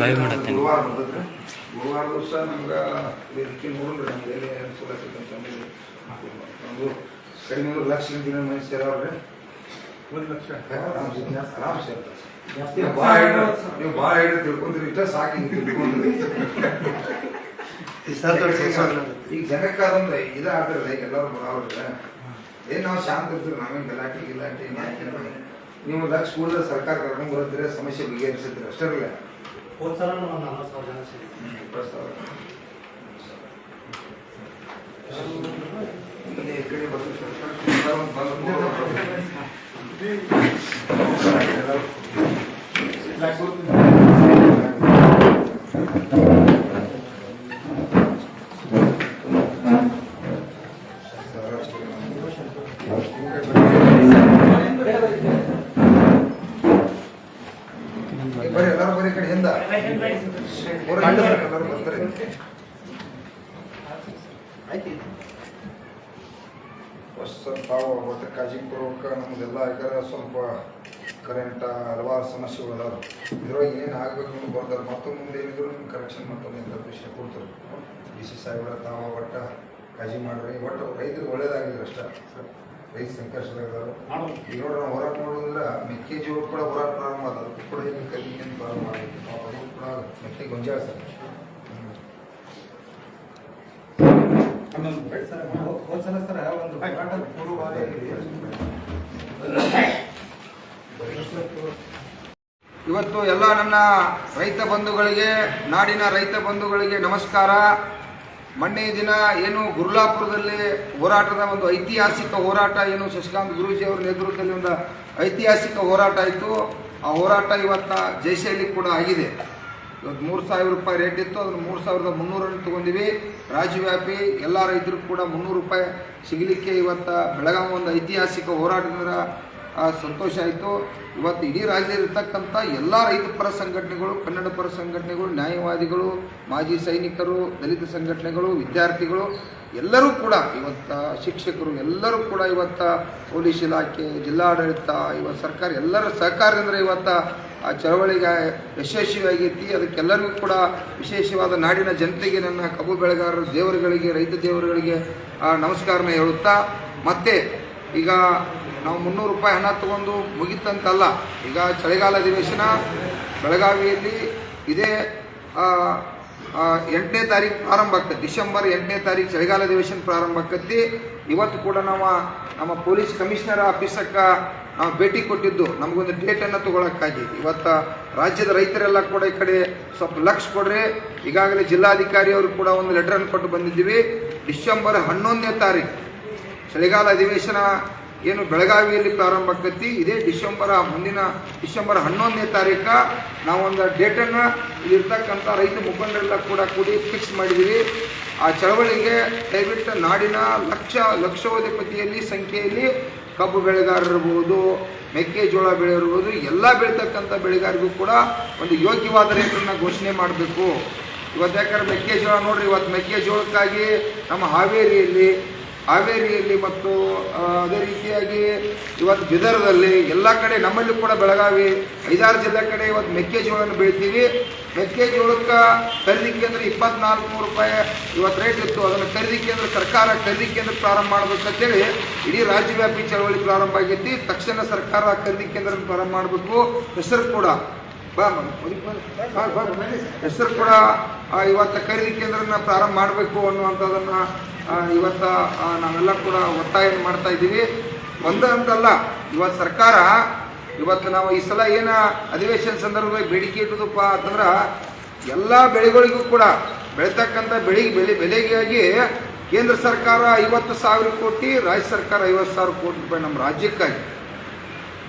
Live ಮಾಡತ್ತೇನೆ. ಗುರುವಾರ ದಿವಸ ನಮ್ಗೆ ವೇದಿಕೆ ನೋಡಿದ್ರೆ ನಮ್ಗೆ ಎಲ್ಲಿ ಅನುಕೂಲ ಅಂತಂದು ಒಂದು ಕಡಿಮೆ ಒಂದು ಲಕ್ಷ ದಿನ ಮನುಷ್ಯ ಅವ್ರಿ. ಒಂದು ಲಕ್ಷ. ಆರಾಮ್ ಆರಾಮ್ ಸೇರ್ತಾರೆ ನೀವು ಭಾಳ ನೀವು ಭಾಳ ತಿಳ್ಕೊಂಡ್ರಿ ಇಷ್ಟ ಸಾಕು ಹಿಂಗೆ ತಿಳ್ಕೊಂಡ್ರಿ ಈಗ ಜನಕ್ಕೆ ಅದೊಂದು ಇದಾಗ್ತದೆ ಈಗ ಎಲ್ಲರೂ ಬರೋವ್ರೆ. ಏನು ನಾವು ಶಾಂತ ಇರ್ತೀವಿ ನಾವೇನು ಗಲಾಟೆ ಗಿಲಾಟೆ ಏನ್. ನೀವು ಲಕ್ಷ ಕೂಡ ಸರ್ಕಾರ ಕರ್ಕೊಂಡು ಬರೋದ್ರೆ ಸಮಸ್ಯೆ ಬಗೆಹರಿಸಿದ್ರೆ ಅಷ್ಟೇ ಇರಲ್ಲ ಹೋದ್ಸಲ ಒಂದು ನಲ್ವತ್ತು ಸಾವಿರ ಜನ ಸೇರಿದ್ರು. ಈ ಕಡೆ ಬರ್ತೀವಿ ಸರ್. ಒಂದು ಬಂದು ಬರ್ರಿ ಎಲ್ಲರೂ ಬರೀ ಈ ಕಡೆ ಹಿಂದ ಊರ ಹಿಂದೆ ಬರ್ರಿ, ಎಲ್ಲರೂ ಬರ್ತಾರೆ ಫಸ್ಟ್ ಸ್ವಲ್ಪ ತಾವು ಮತ್ತೆ ಕಾಳಜಿಪೂರ್ವಕ ನಮ್ದೆಲ್ಲ ಯಾಕಂದ್ರೆ ಸ್ವಲ್ಪ ಕರೆಂಟ್ ಹಲವಾರು ಸಮಸ್ಯೆಗಳು ಅದಾವ ಇದ್ರೊಳಗೆ ಏನು ಆಗ್ಬೇಕು ಅಂತ ಬರ್ತಾರೆ ಮತ್ತೊಂದು ಮುಂದೆ ಏನಿದ್ರು ನಿಮ್ಗೆ ಕರೆಕ್ಷನ್ ಮಾಡ್ತಾರೆ ಅಂತ ವಿಷಯ ಕೊಡ್ತಾರೆ ಡಿ ಸಿ ಸಾಹೇಬರ ತಾವು ಒಟ್ಟ ಕಾಳಜಿ ಮಾಡ್ರಿ ಒಟ್ಟು ರೈತರಿಗೆ ಒಳ್ಳೇದಾಗಿಲ್ಲ ಅಷ್ಟೇ ರೈತ ಸಂಕಷ್ಟದಾಗಿದ್ದಾರೆ ಈಗ ನೋಡ್ರಿ ನಾವು ಹೋರಾಟ ಮಾಡೋದಂದ್ರೆ ಮೆಕ್ಕೆಜೋಳ ಕೂಡ ಹೋರಾಟ ಪ್ರಾರಂಭ ಅದಕ್ಕೂ ಕೂಡ ಈಗ ಕಲಿಕೆ ಪ್ರಾರಂಭ ಮಾಡಬೇಕು ಮೆಕ್ಕೆ ಗೊಂಜಾಳ ಸರ್. ಹೋದ್ ಸಲ ಒಂದು ಇವತ್ತು ಎಲ್ಲ ನನ್ನ ರೈತ ಬಂಧುಗಳಿಗೆ ನಾಡಿನ ರೈತ ಬಂಧುಗಳಿಗೆ ನಮಸ್ಕಾರ. ಮೊನ್ನೆ ದಿನ ಏನು ಗುರುಲಾಪುರದಲ್ಲಿ ಹೋರಾಟದ ಒಂದು ಐತಿಹಾಸಿಕ ಹೋರಾಟ ಏನು ಶಶಿಕಾಂತ್ ಗುರೂಜಿ ಅವರ ನೇತೃತ್ವದಲ್ಲಿ ಒಂದು ಐತಿಹಾಸಿಕ ಹೋರಾಟ ಆಯಿತು. ಆ ಹೋರಾಟ ಇವತ್ತ ಜೈಶೈಲಿ ಕೂಡ ಆಗಿದೆ. ಇವತ್ತು ಮೂರು ಸಾವಿರ ರೂಪಾಯಿ ರೇಟ್ ಇತ್ತು. ಅದನ್ನು ಮೂರು ಸಾವಿರದ ಮುನ್ನೂರನ್ನು ತೊಗೊಂಡಿವಿ. ರಾಜ್ಯವ್ಯಾಪಿ ಎಲ್ಲ ರೈತರಿಗೂ ಕೂಡ ಮುನ್ನೂರು ರೂಪಾಯಿ ಸಿಗಲಿಕ್ಕೆ ಇವತ್ತು ಬೆಳಗಾವಿ ಒಂದು ಐತಿಹಾಸಿಕ ಹೋರಾಟದಿಂದ ಸಂತೋಷ ಆಯಿತು. ಇವತ್ತು ಇಡೀ ರಾಜ್ಯದಲ್ಲಿರ್ತಕ್ಕಂಥ ಎಲ್ಲ ರೈತ ಪರ ಸಂಘಟನೆಗಳು ಕನ್ನಡ ಪರ ಸಂಘಟನೆಗಳು ನ್ಯಾಯವಾದಿಗಳು ಮಾಜಿ ಸೈನಿಕರು ದಲಿತ ಸಂಘಟನೆಗಳು ವಿದ್ಯಾರ್ಥಿಗಳು ಎಲ್ಲರೂ ಕೂಡ ಇವತ್ತ ಶಿಕ್ಷಕರು ಎಲ್ಲರೂ ಕೂಡ ಇವತ್ತ ಪೊಲೀಸ್ ಇಲಾಖೆ ಜಿಲ್ಲಾಡಳಿತ ಇವತ್ತು ಸರ್ಕಾರ ಎಲ್ಲರ ಸಹಕಾರದಿಂದ ಇವತ್ತ ಆ ಚಳವಳಿಗೆ ಯಶಸ್ವಿಯಾಗೈತಿ ಅದಕ್ಕೆಲ್ಲರಿಗೂ ಕೂಡ ವಿಶೇಷವಾದ ನಾಡಿನ ಜನತೆಗೆ ನನ್ನ ಕಬ್ಬು ಬೆಳೆಗಾರರು ದೇವರುಗಳಿಗೆ ರೈತ ದೇವರುಗಳಿಗೆ ಆ, ನಮಸ್ಕಾರನ ಹೇಳುತ್ತಾ ಮತ್ತೆ ಈಗ ನಾವು ಮುನ್ನೂರು ರೂಪಾಯಿ ಹಣ ತಗೊಂಡು ಮುಗಿತಂತಲ್ಲ, ಈಗ ಚಳಿಗಾಲ ಅಧಿವೇಶನ ಬೆಳಗಾವಿಯಲ್ಲಿ ಇದೇ ಎಂಟನೇ ತಾರೀಕು ಪ್ರಾರಂಭ ಆಗ್ತದೆ. ಡಿಸೆಂಬರ್ ಎಂಟನೇ ತಾರೀಕು ಚಳಿಗಾಲ ಅಧಿವೇಶನ ಪ್ರಾರಂಭ ಆಕತಿ ಇವತ್ತು ಕೂಡ ನಾವು ನಮ್ಮ ಪೊಲೀಸ್ ಕಮಿಷನರ್ ಆಫೀಸಕ್ಕೆ ನಾವು ಭೇಟಿ ಕೊಟ್ಟಿದ್ದು, ನಮಗೊಂದು ಡೇಟನ್ನು ತಗೊಳಕ್ಕಾಗಿ. ಇವತ್ತು ರಾಜ್ಯದ ರೈತರೆಲ್ಲ ಕೂಡ ಈ ಕಡೆ ಸ್ವಲ್ಪ ಲಕ್ಷ ಕೊಡ್ರಿ. ಈಗಾಗಲೇ ಜಿಲ್ಲಾಧಿಕಾರಿಯವರು ಕೂಡ ಒಂದು ಲೆಟರನ್ನು ಕೊಟ್ಟು ಬಂದಿದ್ದೀವಿ. ಡಿಸೆಂಬರ್ ಹನ್ನೊಂದನೇ ತಾರೀಕು ಚಳಿಗಾಲ ಅಧಿವೇಶನ ಏನು ಬೆಳಗಾವಿಯಲ್ಲಿ ಪ್ರಾರಂಭ ಆಕತಿ, ಇದೇ ಡಿಸೆಂಬರ್ ಮುಂದಿನ ಡಿಸೆಂಬರ್ ಹನ್ನೊಂದನೇ ತಾರೀಕು ನಾವೊಂದು ಡೇಟನ್ನು ಇಲ್ಲಿರ್ತಕ್ಕಂಥ ರೈತ ಮುಖಂಡರೆಲ್ಲ ಕೂಡ ಕೂಡಿ ಫಿಕ್ಸ್ ಮಾಡಿದ್ದೀವಿ. ಆ ಚಳವಳಿಗೆ ದಯವಿಟ್ಟು ನಾಡಿನ ಲಕ್ಷ ಲಕ್ಷೋಧಿಪತಿಯಲ್ಲಿ ಸಂಖ್ಯೆಯಲ್ಲಿ ಕಬ್ಬು ಬೆಳೆಗಾರರಿರ್ಬೋದು ಮೆಕ್ಕೆಜೋಳ ಬೆಳೆಯಿರ್ಬೋದು ಎಲ್ಲ ಬೆಳೀತಕ್ಕಂಥ ಬೆಳೆಗಾರಿಗೂ ಕೂಡ ಒಂದು ಯೋಗ್ಯವಾದ ರೇಟನ್ನು ಘೋಷಣೆ ಮಾಡಬೇಕು. ಇವತ್ತು ಯಾಕಂದ್ರೆ ಮೆಕ್ಕೆಜೋಳ ನೋಡ್ರಿ, ಇವತ್ತು ಮೆಕ್ಕೆಜೋಳಕ್ಕಾಗಿ ನಮ್ಮ ಹಾವೇರಿಯಲ್ಲಿ ಹಾವೇರಿಯಲ್ಲಿ ಮತ್ತು ಅದೇ ರೀತಿಯಾಗಿ ಇವತ್ತು ಬಿದರದಲ್ಲಿ ಎಲ್ಲ ಕಡೆ ನಮ್ಮಲ್ಲಿ ಕೂಡ ಬೆಳಗಾವಿ, ಐದಾರು ಜಿಲ್ಲೆ ಕಡೆ ಇವತ್ತು ಮೆಕ್ಕೆಜೋಳನ ಬೆಳಿತೀವಿ. ಮೆಕ್ಕೆಜೋಳಕ್ಕೆ ಖರೀದಿ ಕೇಂದ್ರ ಇಪ್ಪತ್ನಾಲ್ಕು ನೂರು ರೂಪಾಯಿ ಇವತ್ತು ರೇಟ್ ಇತ್ತು. ಅದನ್ನು ಖರೀದಿ ಕೇಂದ್ರ ಸರ್ಕಾರ ಖರೀದಿ ಕೇಂದ್ರ ಪ್ರಾರಂಭ ಮಾಡ್ಬೇಕಂತೇಳಿ ಇಡೀ ರಾಜ್ಯವ್ಯಾಪಿ ಚಳವಳಿ ಪ್ರಾರಂಭ ಆಗೈತಿ. ತಕ್ಷಣ ಸರ್ಕಾರ ಖರೀದಿ ಕೇಂದ್ರ ಪ್ರಾರಂಭ ಮಾಡಬೇಕು. ಹೆಸರು ಕೂಡ. ಹೆಸರು ಕೂಡ ಇವತ್ತು ಖರೀದಿ ಕೇಂದ್ರನ ಪ್ರಾರಂಭ ಮಾಡಬೇಕು ಅನ್ನುವಂಥದ್ದನ್ನು ಇವತ್ತ ನಾವೆಲ್ಲ ಕೂಡ ಒತ್ತಾಯ ಮಾಡ್ತಾ ಇದ್ದೀವಿ. ಒಂದ ಅಂತಲ್ಲ ಇವತ್ತು ಸರ್ಕಾರ, ಇವತ್ತು ನಾವು ಈ ಸಲ ಏನು ಅಧಿವೇಶನ ಸಂದರ್ಭದಲ್ಲಿ ಬೇಡಿಕೆ ಇಟ್ಟದಪ್ಪ ಅಂತಂದ್ರೆ, ಎಲ್ಲ ಬೆಳೆಗಳಿಗೂ ಕೂಡ ಬೆಳೀತಕ್ಕಂಥ ಬೆಳೆ ಬೆಲೆ ಬೆಲೆಗಾಗಿ ಕೇಂದ್ರ ಸರ್ಕಾರ ಐವತ್ತು ಸಾವಿರ ಕೋಟಿ, ರಾಜ್ಯ ಸರ್ಕಾರ ಐವತ್ತು ಸಾವಿರ ಕೋಟಿ ರೂಪಾಯಿ ನಮ್ಮ ರಾಜ್ಯಕ್ಕಾಗಿ.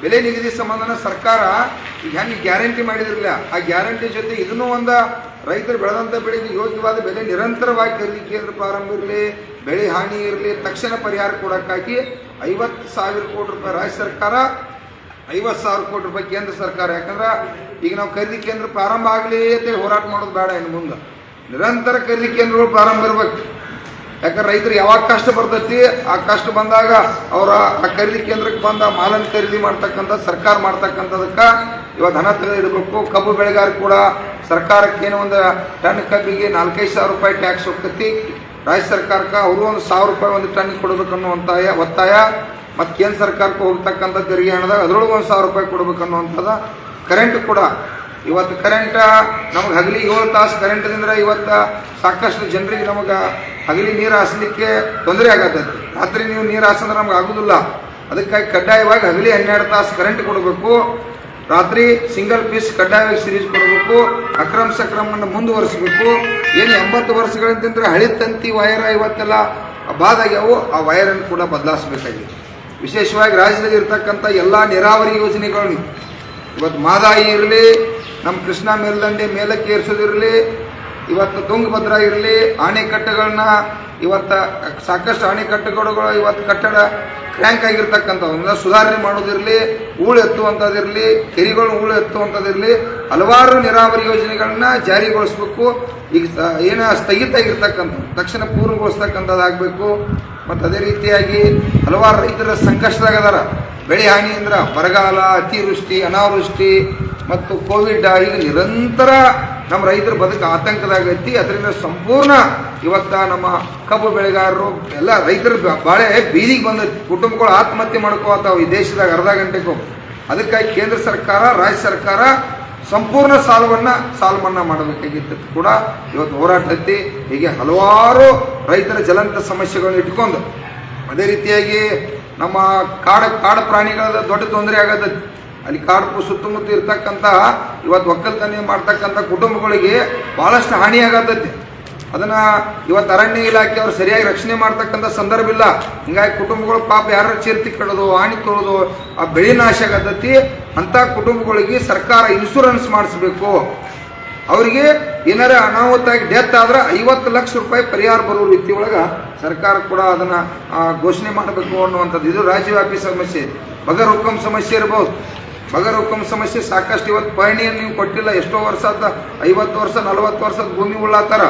ಬೆಲೆ ನಿಗದಿ ಸಂಬಂಧನ ಸರ್ಕಾರ ಈಗ ಹೆಂಗೆ ಗ್ಯಾರಂಟಿ ಮಾಡಿದಿರಲಿಲ್ಲ ಆ ಗ್ಯಾರಂಟಿ ಜೊತೆ ಇದನ್ನೂ ಒಂದು ರೈತರು ಬೆಳೆದಂಥ ಬೆಳೆಗೆ ಯೋಗ್ಯವಾದ ಬೆಲೆ ನಿರಂತರವಾಗಿ ಖರೀದಿ ಕೇಂದ್ರ ಪ್ರಾರಂಭ ಇರಲಿ, ಬೆಳೆ ಹಾನಿ ಇರಲಿ, ತಕ್ಷಣ ಪರಿಹಾರ ಕೊಡೋಕ್ಕಾಗಿ ಐವತ್ತು ಸಾವಿರ ಕೋಟಿ ರೂಪಾಯಿ ರಾಜ್ಯ ಸರ್ಕಾರ, ಐವತ್ತು ಸಾವಿರ ಕೋಟಿ ರೂಪಾಯಿ ಕೇಂದ್ರ ಸರ್ಕಾರ. ಯಾಕಂದ್ರೆ ಈಗ ನಾವು ಖರೀದಿ ಕೇಂದ್ರ ಪ್ರಾರಂಭ ಆಗಲಿ ಅಂತೇಳಿ ಹೋರಾಟ ಮಾಡೋದು ಬೇಡ ಇನ್ನು ಮುಂದೆ. ನಿರಂತರ ಖರೀದಿ ಕೇಂದ್ರಗಳು ಪ್ರಾರಂಭ ಇರ್ಬೇಕು. ಯಾಕಂದ್ರೆ ರೈತರು ಯಾವಾಗ ಕಷ್ಟ ಬರ್ತೈತಿ, ಆ ಕಷ್ಟ ಬಂದಾಗ ಅವರ ಆ ಖರೀದಿ ಕೇಂದ್ರಕ್ಕೆ ಬಂದ ಮಾಲನ್ನು ಖರೀದಿ ಮಾಡ್ತಕ್ಕಂಥ, ಸರ್ಕಾರ ಮಾಡ್ತಕ್ಕಂಥದಕ್ಕೆ ಇವಾಗ ಹಣ ತೆಗೆದಿಡಬೇಕು ಕಬ್ಬು ಬೆಳೆಗಾರ ಕೂಡ ಸರ್ಕಾರಕ್ಕೆ ಏನೋ ಒಂದು ಟನ್ ಕಬ್ಬಿಗೆ ನಾಲ್ಕೈದು ಸಾವಿರ ರೂಪಾಯಿ ಟ್ಯಾಕ್ಸ್ ಹೋಗ್ತೈತಿ. ರಾಜ್ಯ ಸರ್ಕಾರಕ್ಕೆ ಅವರು ಒಂದು ಸಾವಿರ ರೂಪಾಯಿ ಒಂದು ಟನ್ ಕೊಡಬೇಕು ಅನ್ನುವಂತಾಯ ಒತ್ತಾಯ. ಮತ್ತು ಕೇಂದ್ರ ಸರ್ಕಾರಕ್ಕೆ ಹೋಗ್ತಕ್ಕಂಥ ತೆರಿಗೆ ಹಣದಾಗ ಅದರೊಳಗೆ ಒಂದು ಸಾವಿರ ರೂಪಾಯಿ ಕೊಡ್ಬೇಕು ಅನ್ನುವಂಥದ ಕರೆಂಟ್ ಕೂಡ. ಇವತ್ತು ಕರೆಂಟ್ ನಮಗೆ ಹಗಲಿ ಏಳು ತಾಸು ಕರೆಂಟ್ದಿಂದ ಇವತ್ತು ಸಾಕಷ್ಟು ಜನರಿಗೆ ನಮಗೆ ಹಗಲಿ ನೀರು ಹಾಸಲಿಕ್ಕೆ ತೊಂದರೆ ಆಗತ್ತೈತಿ. ರಾತ್ರಿ ನೀವು ನೀರು ಹಾಸಂದ್ರೆ ನಮ್ಗೆ ಆಗೋದಿಲ್ಲ. ಅದಕ್ಕಾಗಿ ಕಡ್ಡಾಯವಾಗಿ ಹಗಲಿ ಹನ್ನೆರಡು ತಾಸು ಕರೆಂಟ್ ಕೊಡಬೇಕು. ರಾತ್ರಿ ಸಿಂಗಲ್ ಪೀಸ್ ಕಡ್ಡಾಯವಾಗಿ ಸಿರೀಸ್ ಕೊಡಬೇಕು. ಅಕ್ರಮ ಸಕ್ರಮವನ್ನು ಮುಂದುವರಿಸಬೇಕು. ಏನು ಎಂಬತ್ತು ವರ್ಷಗಳಿಂದ ಹಳಿ ತಂತಿ ವೈರ ಇವತ್ತೆಲ್ಲ ಬಾದಾಗ್ಯಾವು ಆ ವೈರನ್ನು ಕೂಡ ಬದಲಾಯಿಸಬೇಕಾಗಿದೆ ವಿಶೇಷವಾಗಿ ರಾಜ್ಯದಲ್ಲಿ ಇರ್ತಕ್ಕಂಥ ಎಲ್ಲ ನೀರಾವರಿ ಯೋಜನೆಗಳನ್ನು ಇವತ್ತು ಮಾದಾಯಿ ಇರಲಿ ನಮ್ಮ ಕೃಷ್ಣ ಮೇಲ್ದಂಡೆ ಮೇಲಕ್ಕೆ ಏರಿಸೋದಿರಲಿ ಇವತ್ತು ತುಂಗಭದ್ರಾ ಇರಲಿ ಅಣೆಕಟ್ಟುಗಳನ್ನ ಇವತ್ತು, ಸಾಕಷ್ಟು ಅಣೆಕಟ್ಟುಗಳು ಇವತ್ತು ಕಟ್ಟಡ ಕ್ರ್ಯಾಂಕ್ ಆಗಿರ್ತಕ್ಕಂಥವನ್ನ ಸುಧಾರಣೆ ಮಾಡೋದಿರಲಿ ಹೂಳು ಎತ್ತುವಂಥದ್ದಿರಲಿ, ಕೆರೆಗಳು ಹೂಳು ಎತ್ತುವಂಥದ್ದಿರಲಿ, ಹಲವಾರು ನೀರಾವರಿ ಯೋಜನೆಗಳನ್ನ ಜಾರಿಗೊಳಿಸ್ಬೇಕು. ಈಗ ಏನು ಸ್ಥಗಿತ ಆಗಿರ್ತಕ್ಕಂಥ ತಕ್ಷಣ ಪೂರ್ಣಗೊಳಿಸ್ತಕ್ಕಂಥದ್ದಾಗಬೇಕು ಮತ್ತು ಅದೇ ರೀತಿಯಾಗಿ ಹಲವಾರು ರೈತರ ಸಂಕಷ್ಟದಾಗದಾರ ಬೆಳೆ ಹಾನಿ ಅಂದ್ರೆ ಬರಗಾಲ, ಅತಿವೃಷ್ಟಿ, ಅನಾವೃಷ್ಟಿ, ಮತ್ತು ಕೋವಿಡ್ ಈಗ ನಿರಂತರ ನಮ್ಮ ರೈತರ ಬದುಕು ಆತಂಕದಾಗೈತಿ ಅದರಿಂದ ಸಂಪೂರ್ಣ ಇವತ್ತ ನಮ್ಮ ಕಬ್ಬು ಬೆಳೆಗಾರರು, ಎಲ್ಲ ರೈತರ ಬಾಳೆ ಬೀದಿಗೆ ಬಂದೈತಿ ಕುಟುಂಬಗಳು ಆತ್ಮಹತ್ಯೆ ಮಾಡ್ಕೋತಾವ ಈ ದೇಶದಾಗ ಅರ್ಧ ಗಂಟೆಗೂ. ಅದಕ್ಕಾಗಿ ಕೇಂದ್ರ ಸರ್ಕಾರ, ರಾಜ್ಯ ಸರ್ಕಾರ ಸಂಪೂರ್ಣ ಸಾಲವನ್ನ ಸಾಲ ಮನ್ನಾ ಮಾಡಬೇಕಾಗಿತ್ತು. ಕೂಡ ಇವತ್ತು ಹೋರಾಟ ಐತಿ. ಹೀಗೆ ಹಲವಾರು ರೈತರ ಜಲಂತ ಸಮಸ್ಯೆಗಳನ್ನು ಇಟ್ಕೊಂಡು, ಅದೇ ರೀತಿಯಾಗಿ ನಮ್ಮ ಕಾಡು ಕಾಡು ಪ್ರಾಣಿಗಳ ದೊಡ್ಡ ತೊಂದರೆ ಆಗತೈತಿ ಅಲ್ಲಿ ಕಾಡು ಸುತ್ತಮುತ್ತ ಇರ್ತಕ್ಕಂಥ ಇವತ್ತು ಒಕ್ಕಲ್ತನ ಮಾಡ್ತಕ್ಕಂಥ ಕುಟುಂಬಗಳಿಗೆ ಬಹಳಷ್ಟು ಹಾನಿ ಆಗತೈತಿ ಅದನ್ನ ಇವತ್ತು ಅರಣ್ಯ ಇಲಾಖೆ ಅವ್ರು ಸರಿಯಾಗಿ ರಕ್ಷಣೆ ಮಾಡ್ತಕ್ಕಂಥ ಸಂದರ್ಭ ಇಲ್ಲ. ಹಿಂಗಾಗಿ ಕುಟುಂಬಗಳು ಪಾಪ ಯಾರು ಚೇರ್ತಿ ಕಡೋದು, ಹಾನಿ ತೊಳೋದು ಆ ಬೆಳೆ ನಾಶ ಆಗತ್ತೈತಿ ಅಂತ ಕುಟುಂಬಗಳಿಗೆ ಸರ್ಕಾರ ಇನ್ಶೂರೆನ್ಸ್ ಮಾಡಿಸ್ಬೇಕು. ಅವರಿಗೆ ಏನಾರ ಅನಾಹುತ ಆಗಿ ಡೆತ್ ಆದ್ರೆ ಐವತ್ತು ಲಕ್ಷ ರೂಪಾಯಿ ಪರಿಹಾರ ಬರುವ ರೀತಿ ಒಳಗೆ ಸರ್ಕಾರ ಕೂಡ ಅದನ್ನ ಘೋಷಣೆ ಮಾಡಬೇಕು ಅನ್ನುವಂಥದ್ದು. ಇದು ರಾಜ್ಯವ್ಯಾಪಿ ಸಮಸ್ಯೆ. ಬಗರ್ ಹುಕಂ ಸಮಸ್ಯೆ ಇರ್ಬೋದು. ಬಗರ್ ಹುಕುಂ ಸಮಸ್ಯೆ ಸಾಕಷ್ಟು ಇವತ್ತು ಪಹಣಿಯನ್ನು ನೀವು ಕೊಟ್ಟಿಲ್ಲ, ಎಷ್ಟೋ ವರ್ಷ ಅಂತ ಐವತ್ತು ವರ್ಷ, ನಲವತ್ತು ವರ್ಷದ ಭೂಮಿ ಉಳ್ಳಾತಾರ.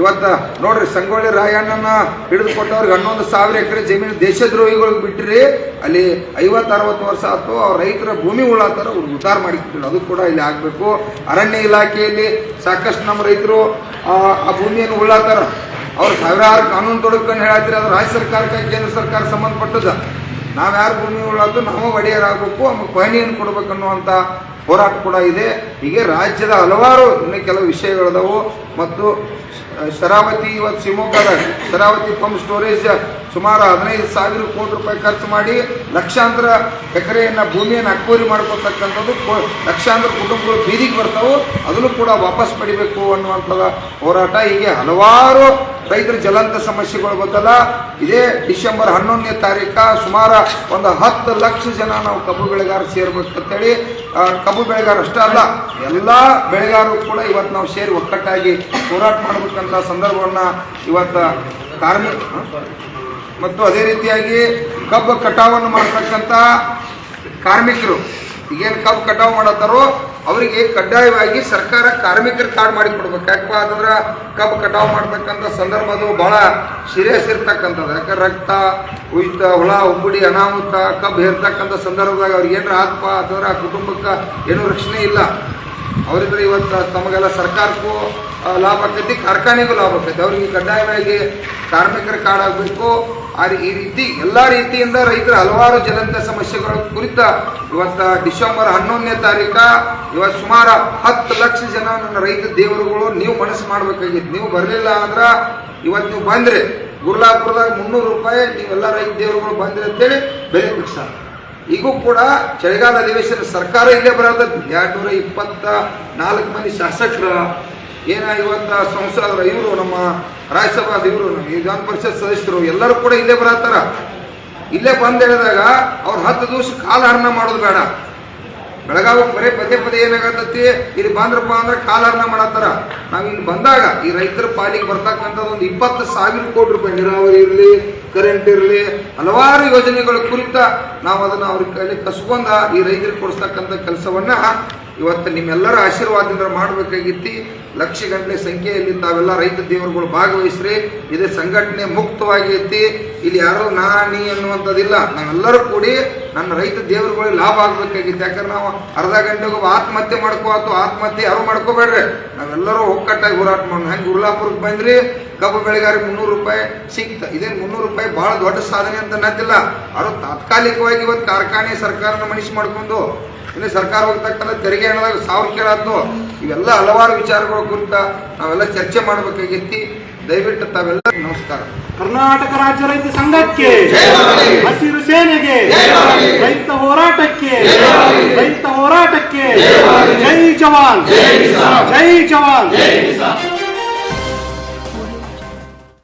ಇವತ್ತು ನೋಡ್ರಿ, ಸಂಗೊಳ್ಳಿ ರಾಯಣ್ಣನ ಹಿಡಿದು ಕೊಟ್ಟವ್ರಿಗೆ ಹನ್ನೊಂದು ಸಾವಿರ ಎಕರೆ ಜಮೀನು ದೇಶದ್ರೋಹಿಗಳಿಗೆ ಬಿಟ್ಟಿರಿ, ಅಲ್ಲಿ ಐವತ್ತು, ಅರವತ್ತು ವರ್ಷ ಆಯ್ತು, ಅವ್ರ ರೈತರ ಭೂಮಿ ಉಳ್ಳಾತಾರ, ಅವ್ರು ಉದ್ಧಾರ ಮಾಡಿಕೊಟ್ಟಿಲ್ಲ ಅದು ಕೂಡ ಇಲ್ಲಿ ಆಗಬೇಕು. ಅರಣ್ಯ ಇಲಾಖೆಯಲ್ಲಿ ಸಾಕಷ್ಟು ನಮ್ಮ ರೈತರು ಆ ಆ ಭೂಮಿಯನ್ನು ಉಳ್ಳಾತಾರ. ಅವ್ರು ಸಾವಿರಾರು ಕಾನೂನು ತೊಡಕೊಂಡು ಹೇಳತ್ತೀರಿ ಅದು ರಾಜ್ಯ ಸರ್ಕಾರಕ್ಕೆ, ಕೇಂದ್ರ ಸರ್ಕಾರ ಸಂಬಂಧಪಟ್ಟದ ನಾವು ಯಾರು ಭೂಮಿ ಉಳ್ಳಾತು ನಾವು ಒಡೆಯರಾಗಬೇಕು ಆಮೇಲೆ ಪಹಣಿಯನ್ನು ಕೊಡ್ಬೇಕು ಅನ್ನುವಂಥ ಹೋರಾಟ ಕೂಡ ಇದೆ. ಹೀಗೆ ರಾಜ್ಯದ ಹಲವಾರು ಇನ್ನು ಕೆಲವು ವಿಷಯಗಳಿದಾವು. ಮತ್ತು ಶರಾವತಿ ಇವತ್ತು ಶಿವಮೊಗ್ಗದ ಶರಾವತಿ ಪಂಪ್ ಸ್ಟೋರೇಜ್ ಸುಮಾರು ಹದಿನೈದು ಸಾವಿರ ಕೋಟಿ ರೂಪಾಯಿ ಖರ್ಚು ಮಾಡಿ ಲಕ್ಷಾಂತರ ಎಕರೆಯನ್ನು ಭೂಮಿಯನ್ನು ಅಕ್ಕೋರಿ ಮಾಡ್ಕೊತಕ್ಕಂಥದ್ದು ಲಕ್ಷಾಂತರ ಕುಟುಂಬಗಳು ಬೀದಿಗೆ ಬರ್ತಾವೆ. ಅದನ್ನು ಕೂಡ ವಾಪಸ್ ಪಡಿಬೇಕು ಅನ್ನುವಂಥದ್ದು ಹೋರಾಟ. ಹೀಗೆ ಹಲವಾರು ರೈತರ ಜಲಂತ ಸಮಸ್ಯೆಗಳು ಬಂದಲ್ಲ ಇದೇ ಡಿಸೆಂಬರ್ ಹನ್ನೊಂದನೇ ತಾರೀಕು ಸುಮಾರು ಒಂದು ಹತ್ತು ಲಕ್ಷ ಜನ ನಾವು ಕಬ್ಬು ಬೆಳೆಗಾರ ಸೇರ್ಬೇಕಂತೇಳಿ ಕಬ್ಬು ಬೆಳೆಗಾರ ಅಷ್ಟೇ ಅಲ್ಲ, ಎಲ್ಲ ಬೆಳೆಗಾರರು ಕೂಡ ಇವತ್ತು ನಾವು ಸೇರಿ ಒಕ್ಕಟ್ಟಾಗಿ ಹೋರಾಟ ಮಾಡಬೇಕಂತ ಸಂದರ್ಭವನ್ನು ಇವತ್ತು ಕಾರ್ಮಿಕ ಮತ್ತು ಅದೇ ರೀತಿಯಾಗಿ ಕಬ್ಬು ಕಟಾವನ್ನು ಮಾಡತಕ್ಕಂತ ಕಾರ್ಮಿಕರು. ಈಗೇನು ಕಬ್ಬು ಕಟಾವು ಮಾಡತ್ತಾರೋ ಅವರಿಗೆ ಕಡ್ಡಾಯವಾಗಿ ಸರ್ಕಾರ ಕಾರ್ಮಿಕರ ಕಾರ್ಡ್ ಮಾಡಿ ಕೊಡ್ಬೇಕು. ಯಾಕಪ್ಪ ಅಂತಂದ್ರೆ ಕಬ್ಬು ಕಟಾವು ಮಾಡ್ತಕ್ಕಂಥ ಸಂದರ್ಭ ಅದು ಬಹಳ ಸೀರಿಯಸ್ ಇರ್ತಕ್ಕಂಥದ್ದು. ಯಾಕಂದ್ರೆ ರಕ್ತ ಉಯಿತ ಹುಳ, ಉಬ್ಬುಡಿ, ಅನಾಹುತ, ಕಬ್ಬು ಹೇರ್ತಕ್ಕಂಥ ಸಂದರ್ಭದಾಗ ಅವ್ರಿಗೆ ಏನಾರ ಆತ್ಮ ಅಂತಂದ್ರೆ ಆ ಕುಟುಂಬಕ್ಕೆ ಏನೂ ರಕ್ಷಣೆ ಇಲ್ಲ. ಅವರಿದ್ರೆ ಇವತ್ತು ತಮಗೆಲ್ಲ ಸರ್ಕಾರಕ್ಕೂ ಲಾಭ ಆಕೈತಿ ಕಾರ್ಖಾನೆಗೂ ಲಾಭ ಆಕೈತಿ ಅವ್ರಿಗೆ ಕಡ್ಡಾಯವಾಗಿ ಕಾರ್ಮಿಕರ ಕಾರ್ಡ್ ಆಗಬೇಕು ಆ ಈ ರೀತಿ ಎಲ್ಲ ರೀತಿಯಿಂದ ರೈತರ ಹಲವಾರು ಜ್ವಲಂತ ಸಮಸ್ಯೆಗಳ ಕುರಿತ ಇವತ್ತು ಡಿಸೆಂಬರ್ ಹನ್ನೊಂದನೇ ತಾರೀಕ, ಇವತ್ತು ಸುಮಾರು ಹತ್ತು ಲಕ್ಷ ಜನ ನನ್ನ ರೈತ ದೇವರುಗಳು ನೀವು ಮನಸ್ಸು ಮಾಡಬೇಕಾಗಿತ್ತು. ನೀವು ಬರಲಿಲ್ಲ ಅಂದ್ರೆ ಇವತ್ತು ನೀವು ಬಂದ್ರೆ ಗುರ್ಲಾಪುರದಾಗ ಮುನ್ನೂರು ರೂಪಾಯಿ ನೀವೆಲ್ಲ ರೈತ ದೇವರುಗಳು ಬಂದ್ರೆ ಅಂತೇಳಿ ಬೆಲೆ ಫಿಕ್ಸ್ ಈಗೂ ಕೂಡ ಚಳಿಗಾಲ ಅಧಿವೇಶನ ಸರ್ಕಾರ ಇಲ್ಲೇ ಬರೋದದ್ದು ಎರಡು ನೂರ ಇಪ್ಪತ್ತ ನಾಲ್ಕು ಮಂದಿ ಶಾಸಕರ ಏನ ಇವತ್ತ ಸಂಸದರ ಇವರು, ನಮ್ಮ ರಾಜ್ಯಸಭಾ ಇವರು, ನಮ್ಮ ವಿಧಾನ ಪರಿಷತ್ ಸದಸ್ಯರು ಎಲ್ಲರೂ ಕೂಡ ಇಲ್ಲೇ ಬರತ್ತಾರ. ಇಲ್ಲೇ ಬಂದು ಹೇಳಿದಾಗ ಅವ್ರು ಹತ್ತು ದಿವಸ ಕಾಲಹರಣ ಮಾಡೋದು ಬೇಡ. ಬೆಳಗಾವಿಗೆ ಬರೇ ಪದೇ ಪದೇ ಏನಾಗತ್ತತಿ ಇಲ್ಲಿ ಬಂದ್ರಪ್ಪ ಅಂದ್ರೆ ಕಾಲಹರಣ ಮಾಡತ್ತಾರ. ನಾವು ಇಲ್ಲಿ ಬಂದಾಗ ಈ ರೈತರ ಪಾಲಿಗೆ ಬರ್ತಕ್ಕಂಥದ್ದು ಒಂದು ಇಪ್ಪತ್ತು ಸಾವಿರ ಕೋಟಿ ರೂಪಾಯಿ ನೀರಾವರಿ ಇರಲಿ ಕರೆಂಟ್ ಇರಲಿ, ಹಲವಾರು ಯೋಜನೆಗಳ ಕುರಿತ ನಾವು ಅದನ್ನ ಅವ್ರ ಕೈಲಿ ಕಸ್ಕೊಂಡ ಈ ರೈತರಿಗೆ ಕೊಡಿಸ್ತಕ್ಕಂಥ ಕೆಲಸವನ್ನ ಇವತ್ತು ನಿಮ್ಮೆಲ್ಲರ ಆಶೀರ್ವಾದದಿಂದ ಮಾಡಬೇಕಾಗಿತ್ತು. ಲಕ್ಷ ಗಂಟೆ ಸಂಖ್ಯೆಯಲ್ಲಿ ತಾವೆಲ್ಲ ರೈತ ದೇವರುಗಳು ಭಾಗವಹಿಸ್ರಿ. ಇದೇ ಸಂಘಟನೆ ಮುಕ್ತವಾಗಿ ಐತಿ ಇಲ್ಲಿ ಯಾರೋ ನಾ ನೀ ಅನ್ನುವಂಥದ್ದಿಲ್ಲ ನಾವೆಲ್ಲರೂ ಕೂಡಿ ನನ್ನ ರೈತ ದೇವರುಗಳಿಗೆ ಲಾಭ ಆಗಬೇಕಾಗಿತ್ತು. ಯಾಕಂದ್ರೆ ನಾವು ಅರ್ಧ ಗಂಟೆಗೆ ಆತ್ಮಹತ್ಯೆ ಮಾಡ್ಕೋತು, ಆತ್ಮಹತ್ಯೆ ಯಾರು ಮಾಡ್ಕೋಬೇಡ್ರಿ? ನಾವೆಲ್ಲರೂ ಒಕ್ಕಟ್ಟಾಗಿ ಹೋರಾಟ ಮಾಡೋಣ. ಹೆಂಗೆ ಉರ್ಲಾಪುರಕ್ಕೆ ಬಂದ್ರಿ, ಕಬ್ಬು ಬೆಳೆಗಾರಿ ಮುನ್ನೂರು ರೂಪಾಯಿ ಸಿಕ್ತ ಇದೇನು ಮುನ್ನೂರು ರೂಪಾಯಿ ಭಾಳ ದೊಡ್ಡ ಸಾಧನೆ ಅಂತ ಅನ್ನತ್ತಿಲ್ಲ. ಅವರು ತಾತ್ಕಾಲಿಕವಾಗಿ ಇವತ್ತು ಕಾರ್ಖಾನೆ ಸರ್ಕಾರನ ಮನಸ್ಸು ಮಾಡ್ಕೊಂಡು ಇನ್ನು ಸರ್ಕಾರ ಹೋಗ್ತಕ್ಕಂಥ ತೆರಿಗೆ ಹಣದಾಗ ಸಾವಿರ ಕೇಳಾದ್ನು ಇವೆಲ್ಲ ಹಲವಾರು ವಿಚಾರಗಳ ಕುರಿತ ನಾವೆಲ್ಲ ಚರ್ಚೆ ಮಾಡಬೇಕಾಗಿತ್ತಿ. ದಯವಿಟ್ಟು ತಾವೆಲ್ಲ ನಮಸ್ಕಾರ. ಕರ್ನಾಟಕ ರಾಜ್ಯ ರೈತ ಸಂಘಕ್ಕೆ ಹಸಿರು ಸೇನೆಗೆ ರೈತ ಹೋರಾಟಕ್ಕೆ ರೈತ ಹೋರಾಟಕ್ಕೆ ಜೈ ಜವಾನ್. ಜೈ ಜವಾನ್.